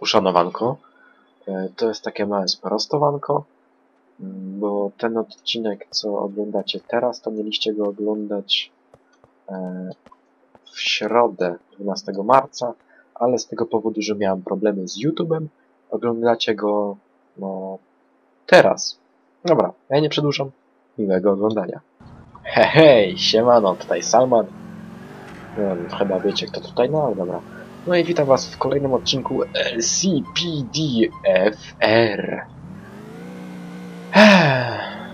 uszanowanko. E, To jest takie małe sprostowanko, mm, bo ten odcinek, co oglądacie teraz, to mieliście go oglądać e, w środę 12 marca, ale z tego powodu, że miałem problemy z YouTube'em, oglądacie go no teraz. Dobra, ja nie przedłużam. Miłego oglądania. Hej, hej, siemano, tutaj Salman. Chyba wiecie kto tutaj, no dobra. No i witam was w kolejnym odcinku LCPDFR.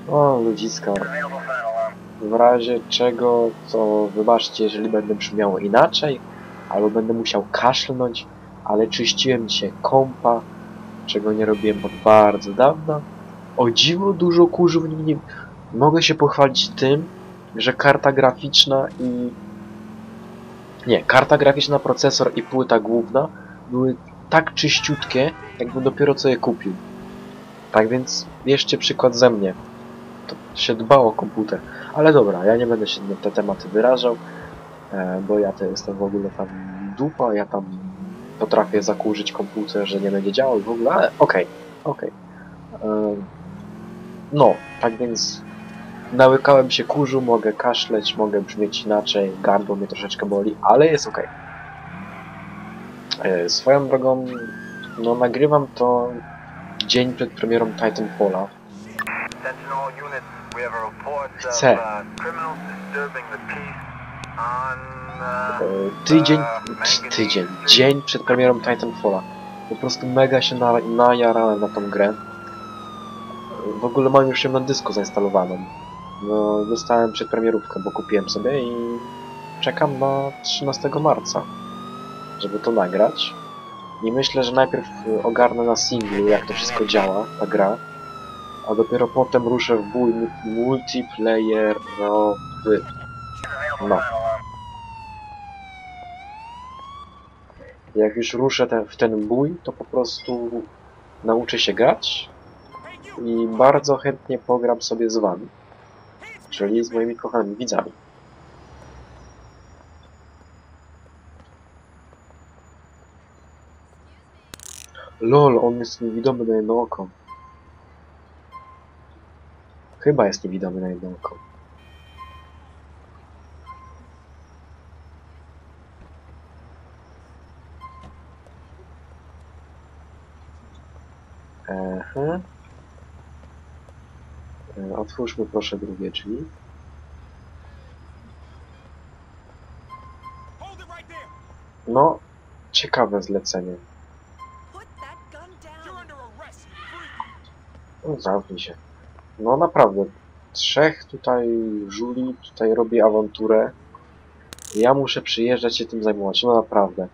O, ludziska. W razie czego, to wybaczcie, jeżeli będę brzmiał inaczej, albo będę musiał kaszlnąć, ale czyściłem dzisiaj kompa, czego nie robiłem od bardzo dawna. O dziwo dużo kurzu w nim. Mogę się pochwalić tym, że karta graficzna i... Nie, karta graficzna, procesor i płyta główna były tak czyściutkie, jakbym dopiero co je kupił. Tak więc jeszcze przykład ze mnie. To się dba o komputer. Ale dobra, ja nie będę się na te tematy wyrażał, e, bo ja to jestem w ogóle tam dupa, ja tam potrafię zakurzyć komputer, że nie będzie działał w ogóle, ale okej, okej. E, No, tak więc nałykałem się kurzu, mogę kaszleć, mogę brzmieć inaczej, gardło mnie troszeczkę boli, ale jest okej. E, Swoją drogą, no nagrywam to dzień przed premierą Titanfalla. Chcę. uh, E, uh, Tydzień, tydzień, dzień przed premierą Titanfalla. Po prostu mega się na, najarałem na tą grę. W ogóle mam już ją na dysku zainstalowaną. No, dostałem przedpremierówkę, bo kupiłem sobie i czekam na 13 marca, żeby to nagrać. I myślę, że najpierw ogarnę na singlu, jak to wszystko działa, ta gra, a dopiero potem ruszę w bój mu- multiplayerowy. No. Jak już ruszę ten, w ten bój, to po prostu nauczę się grać i bardzo chętnie pogram sobie z wami, czyli z moimi kochanymi widzami. LOL, on jest niewidomy na jedno oko. Chyba jest niewidomy na jedno oko. Aha. Otwórzmy proszę drugie drzwi. No, ciekawe zlecenie. No, zamknij się. No naprawdę, trzech tutaj żuli, tutaj robi awanturę. Ja muszę przyjeżdżać się tym zajmować, no naprawdę.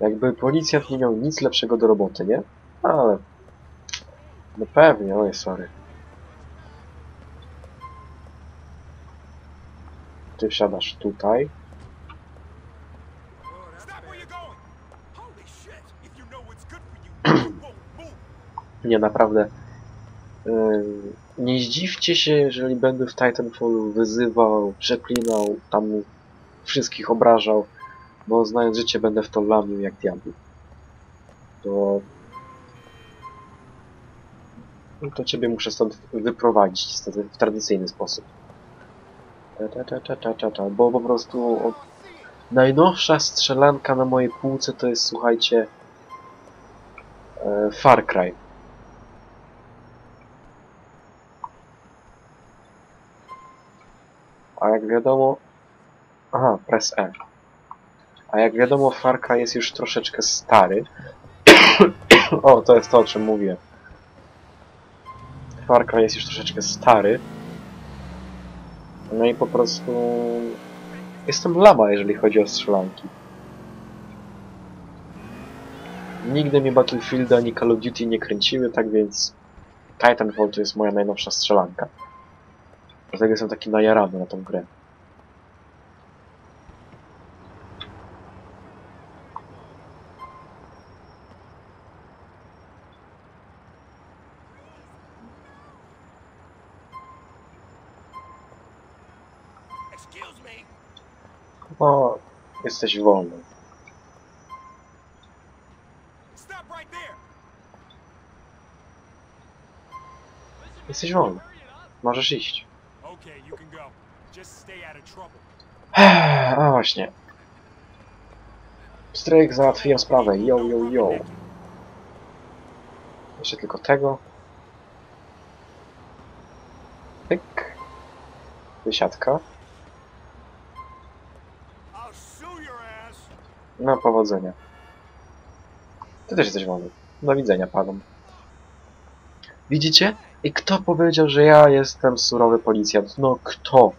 Jakby policjant nie miał nic lepszego do roboty, nie? Ale... No pewnie, oj, sorry. You won't move. Nie, naprawdę. Yy, nie zdziwcie się, jeżeli będę w Titanfallu wyzywał, przeklinał, tam wszystkich obrażał, bo znając życie będę w to lamił jak diabł. To... To ciebie muszę stąd wyprowadzić w tradycyjny sposób. Bo po prostu o, najnowsza strzelanka na mojej półce to jest, słuchajcie, e, Far Cry. A jak wiadomo... Aha, press E. A jak wiadomo, Far Cry jest już troszeczkę stary. o, to jest to, o czym mówię. Far Cry jest już troszeczkę stary. No i po prostu... Jestem lama, jeżeli chodzi o strzelanki. Nigdy mnie Battlefield ani Call of Duty nie kręciły, tak więc Titanfall to jest moja najnowsza strzelanka. Dlatego jestem taki najarany na tą grę. Jesteś wolny. Jesteś wolny. Możesz iść. A właśnie. Stryk, załatwiłem sprawę. Yo, yo, yo. Jeszcze tylko tego. Pyk. Wysiadka. No, powodzenia. Ty też jesteś wolny. Do widzenia, panom. Widzicie? I kto powiedział, że ja jestem surowy policjant? No kto?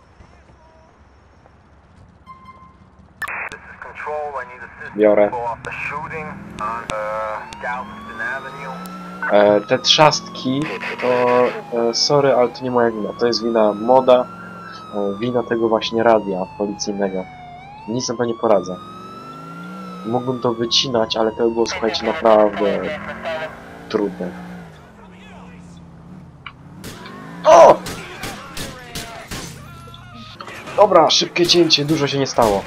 Biorę. E, te trzastki, to e, sorry, ale to nie moja wina. To jest wina moda, e, wina tego właśnie radia policyjnego. Nic na to nie poradzę. Mógłbym to wycinać, ale to by było, słuchajcie, naprawdę trudne. O! Dobra, szybkie cięcie, dużo się nie stało.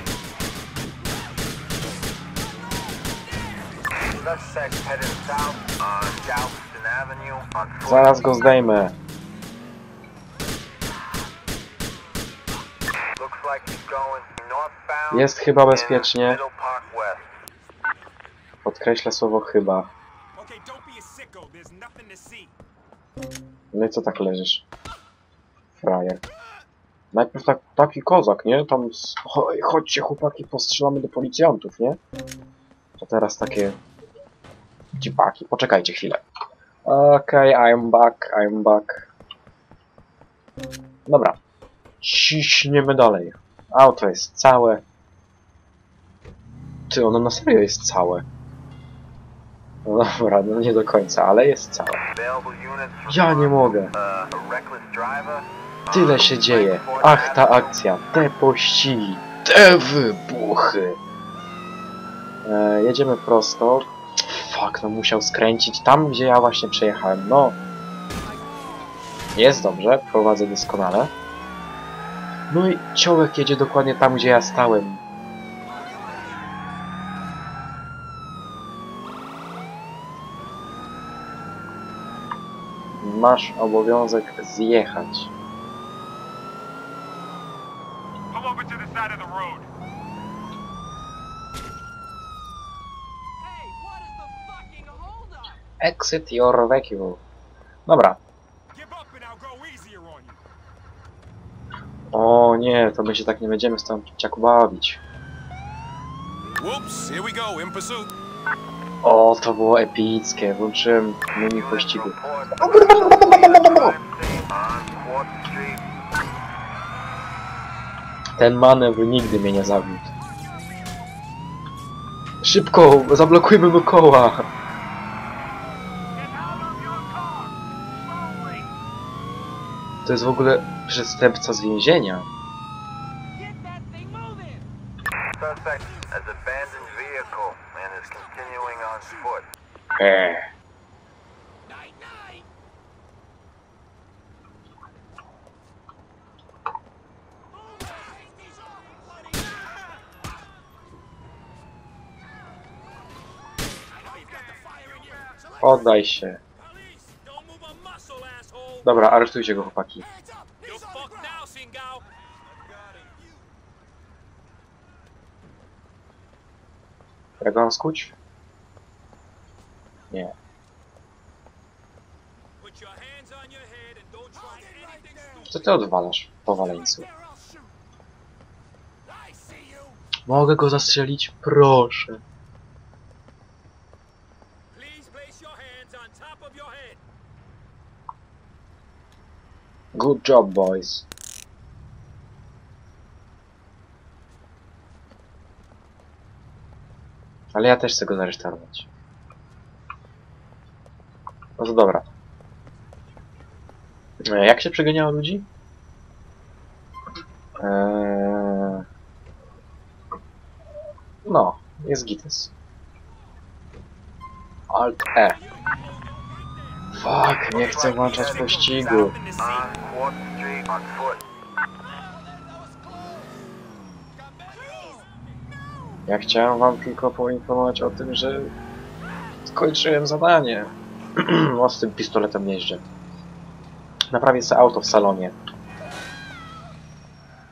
Zaraz go zdejmę. Jest chyba bezpiecznie. Middle Park West. Podkreślę słowo chyba. Okay, don't be a sicko. There's nothing to see. No i co tak leżysz? Frajer. Najpierw tak, taki kozak, nie? Tam z... Chodźcie chłopaki, postrzelamy do policjantów, nie? To teraz takie... Dzipaki. Poczekajcie chwilę. Okej, I'm back, I'm back. Dobra. Ciśniemy dalej. Auto jest całe. Ty, ono na serio jest całe. No dobra, no nie do końca, ale jest units Ja nie mogę. Tyle się dzieje. Ach, ta akcja, te pościgi, te wybuchy. E, jedziemy prosto. Fuck, no musiał skręcić tam, gdzie ja właśnie przejechałem. No. Jest dobrze, prowadzę doskonale. No i ciołek jedzie dokładnie tam, gdzie ja stałem. Masz obowiązek zjechać. Pull over to the side of the road. Hey, what is the fucking holdup? Exit your vehicle. Dobra. O nie, to my się tak nie będziemy z tą ciaku bawić. Whoops, here we go, in pursuit. O, to było epickie. Włączyłem menu pościgu. Ten manewr nigdy mnie nie zawiódł. Szybko, zablokujmy mu koła. To jest w ogóle przestępca z więzienia. Oddaj się. Dobra, aresztujcie go chłopaki. Jak skuć? Co ty odwalasz, powaleńcu? Mogę go zastrzelić? Proszę. Good job, boys. Ale ja też chcę go zaresztować. No to dobra. E, Jak się przeganiało ludzi? Eee... No, jest gites. Alt E. Fuck, nie chcę włączać pościgu. Ja chciałem wam tylko poinformować o tym, że Skończyłem zadanie. o, z tym pistoletem nie. Naprawię sobie auto w salonie.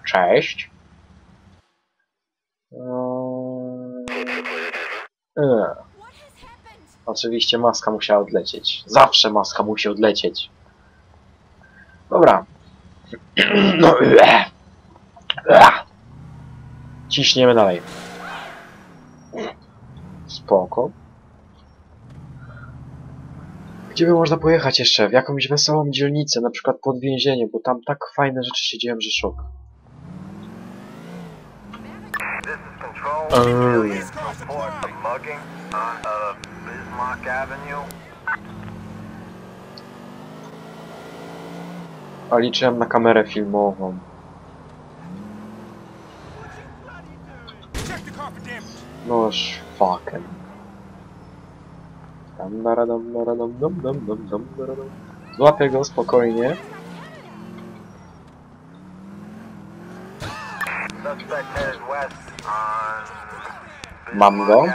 Cześć. Eee. Oczywiście maska musiała odlecieć. Zawsze maska musi odlecieć. Dobra. No, eee. Eee. Ciśniemy dalej. Spoko. Gdzie by można pojechać jeszcze? W jakąś wesołą dzielnicę, na przykład pod więzienie, bo tam tak fajne rzeczy się dzieją, że szok. Report a liczyłem na kamerę filmową. Noż, fucking. Dam, dara, dam, dara, dam, dam, dam, dam, dam, dara, dam. Złapię go spokojnie. Mam go.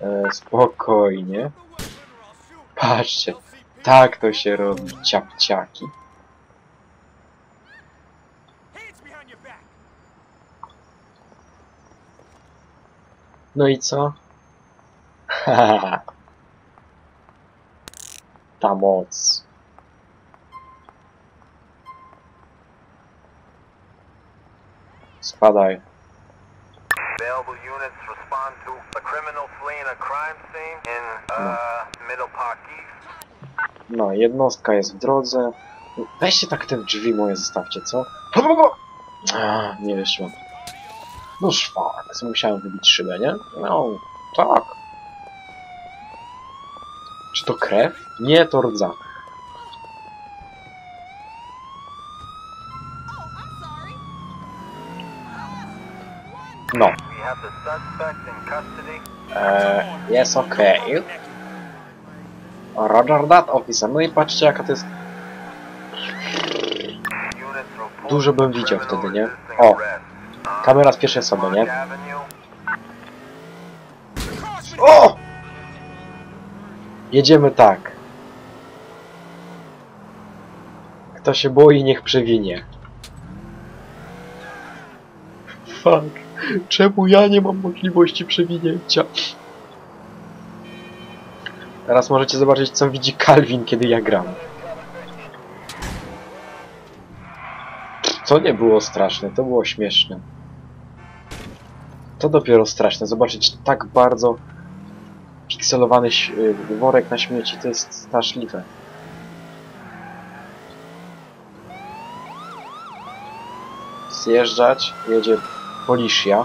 E, spokojnie. Patrzcie, tak to się robi, ciapciaki. No i co? Haha. Ta moc. Spadaj. Available units respond to a criminal fleeing a crime scene in uh, Middle Park East. No, jednostka jest w drodze. Weźcie tak te drzwi moje zostawcie, co? A, nie wyszło. No szwak, musiałem wybić szybę, nie? No, tak. Czy to krew? Nie, to rdza. No, eee, jest okej. Roger that, officer. No i patrzcie jaka to jest... Dużo bym widział wtedy, nie? O, kamera z pierwszej osoby, nie? Jedziemy tak. Kto się boi, niech przewinie. Fuck. Czemu ja nie mam możliwości przewinięcia? Teraz możecie zobaczyć, co widzi Calvin, kiedy ja gram. To nie było straszne, to było śmieszne. To dopiero straszne, zobaczyć tak bardzo pikselowany ś- y, worek na śmieci to jest straszliwe. Zjeżdżać, jedzie Poliszia.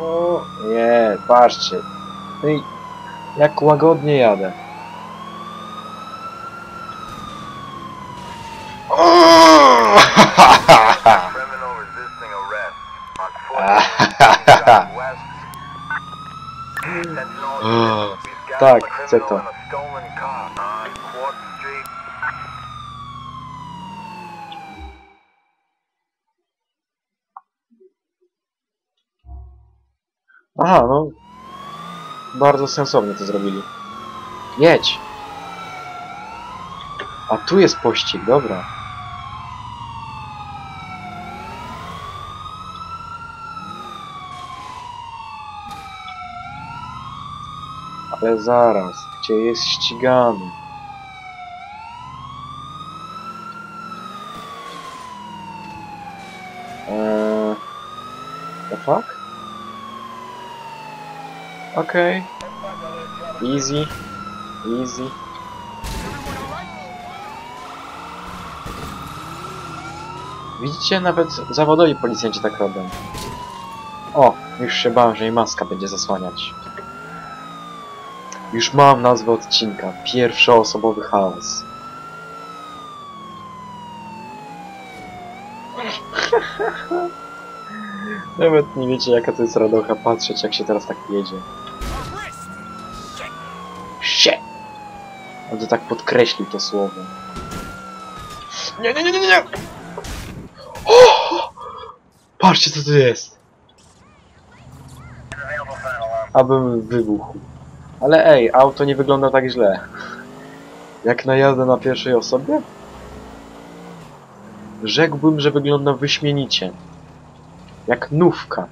O nie, patrzcie. No i jak łagodnie jadę. Tak, chcę to. Aha, no. Bardzo sensownie to zrobili. Jedź! A tu jest pościg, dobra. Ale zaraz, gdzie jest ścigany? Eee... The fuck? Okej. Easy. Easy. Widzicie, nawet zawodowi policjanci tak robią. O, już się bałem, że jej maska będzie zasłaniać. Już mam nazwę odcinka. Pierwszoosobowy chaos. Nawet nie wiecie jaka to jest radocha patrzeć jak się teraz tak jedzie. Shit! On to tak podkreślił to słowo. Nie, nie, nie, nie, nie! O! Patrzcie co tu jest! abym wybuchł. Ale ej, auto nie wygląda tak źle. Jak na jazdę na pierwszej osobie? Rzekłbym, że wygląda wyśmienicie. Jak nówka.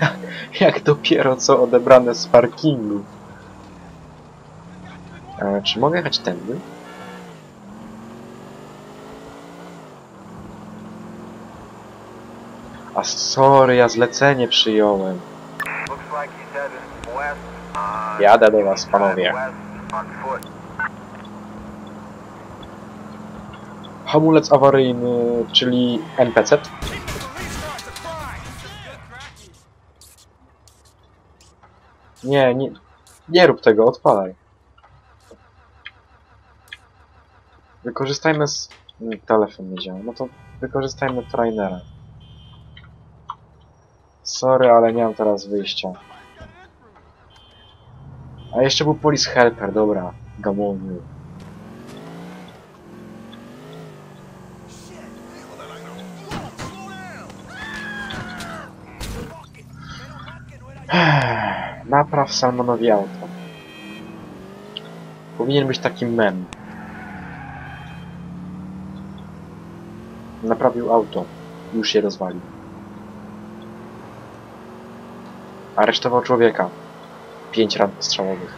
Jak dopiero co odebrane z parkingu. E, czy mogę jechać tędy? A sorry, ja zlecenie przyjąłem. Jadę do was, panowie. Hamulec awaryjny, czyli NPC. Nie, nie, nie rób tego, odpalaj. Wykorzystajmy z... nie, Telefon nie działa. No to wykorzystajmy trainera. Sorry, ale nie mam teraz wyjścia. A jeszcze był Police Helper, dobra. Gamoniu. Napraw Salmanowi auto. Powinien być taki mem. Naprawił auto. Już się rozwalił. Aresztował człowieka. Pięć ran postrzałowych.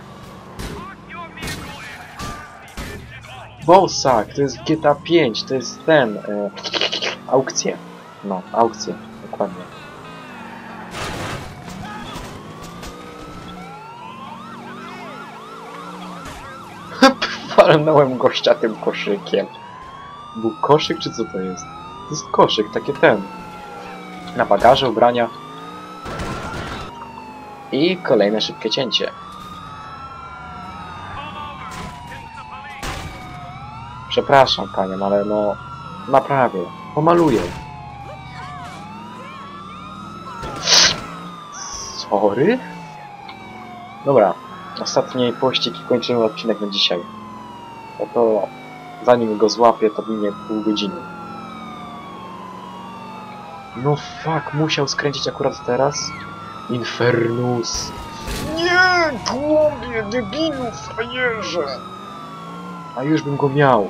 Bosak! To jest GTA 5, to jest ten... E. No, aukcje. Dokładnie. Walnąłem gościa tym koszykiem. Był koszyk, czy co to jest? To jest koszyk, takie ten. Na bagaże, ubrania. I kolejne szybkie cięcie. Przepraszam panią, ale no... Naprawię. Pomaluję. Sorry? Dobra. Ostatni pościg i kończymy odcinek na dzisiaj. Oto zanim go złapię, to minie pół godziny. No fuck, musiał skręcić akurat teraz? Infernus! Nie, głąbie, debilu, frajerze! A już bym go miał.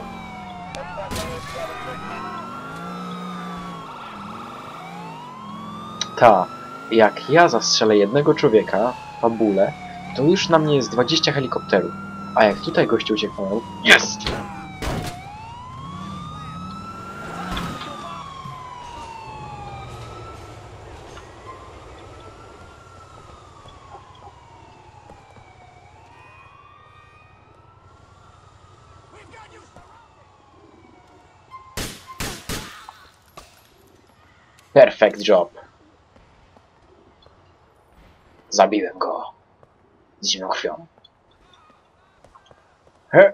Ta, jak ja zastrzelę jednego człowieka, fabule, to już na mnie jest 20 helikopterów. A jak tutaj goście uciekają... Jest! Perfect job. Zabiłem go. Z zimną krwią. He?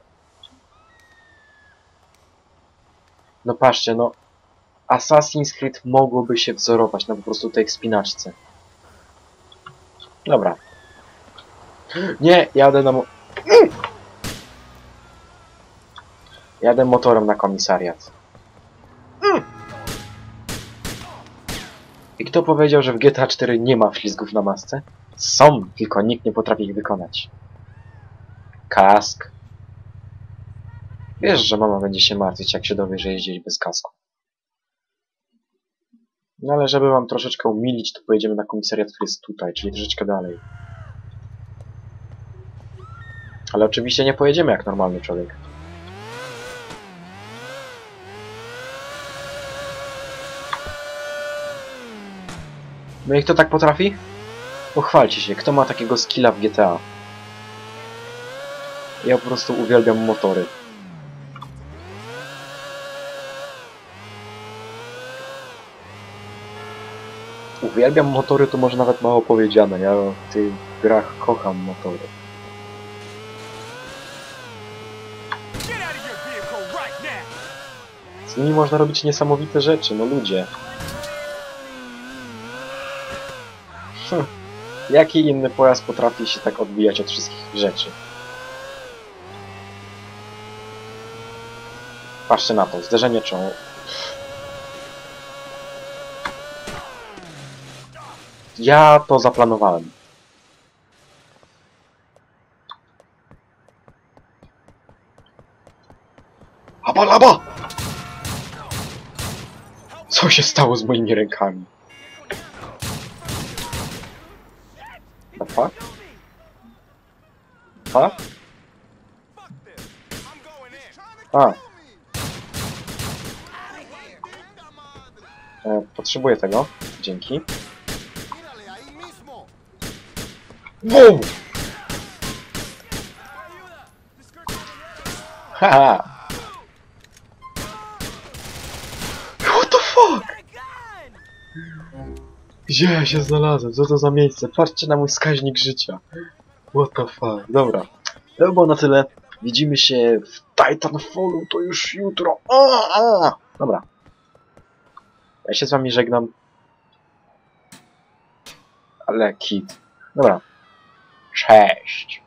No patrzcie, no... Assassin's Creed mogłoby się wzorować na po prostu tej wspinaczce. Dobra. Nie, jadę na mo... Jadę motorem na komisariat. Kto powiedział, że w GTA 4 nie ma ślizgów na masce? Są, tylko nikt nie potrafi ich wykonać. Kask. Wiesz, że mama będzie się martwić, jak się dowie, że jeździć bez kasku. No ale żeby wam troszeczkę umilić, to pojedziemy na komisariat, który jest tutaj, czyli troszeczkę dalej. Ale oczywiście nie pojedziemy jak normalny człowiek. No i kto tak potrafi? Pochwalcie się, kto ma takiego skilla w GTA? Ja po prostu uwielbiam motory. Uwielbiam motory, to może nawet mało powiedziane. Ja w tych grach kocham motory. Z nimi można robić niesamowite rzeczy, no ludzie. Jaki inny pojazd potrafi się tak odbijać od wszystkich rzeczy? Patrzcie na to, zderzenie czoło. Ja to zaplanowałem. Aba laba! Co się stało z moimi rękami? Fuck? In. A. E, potrzebuję tego. Dzięki. Wow! Haha! Gdzie ja się znalazłem? Co to za miejsce? Patrzcie na mój wskaźnik życia. What the fuck? Dobra. To było na tyle. Widzimy się w Titanfallu to już jutro. A. Dobra. Ja się z wami żegnam. Ale kit. Dobra. Cześć.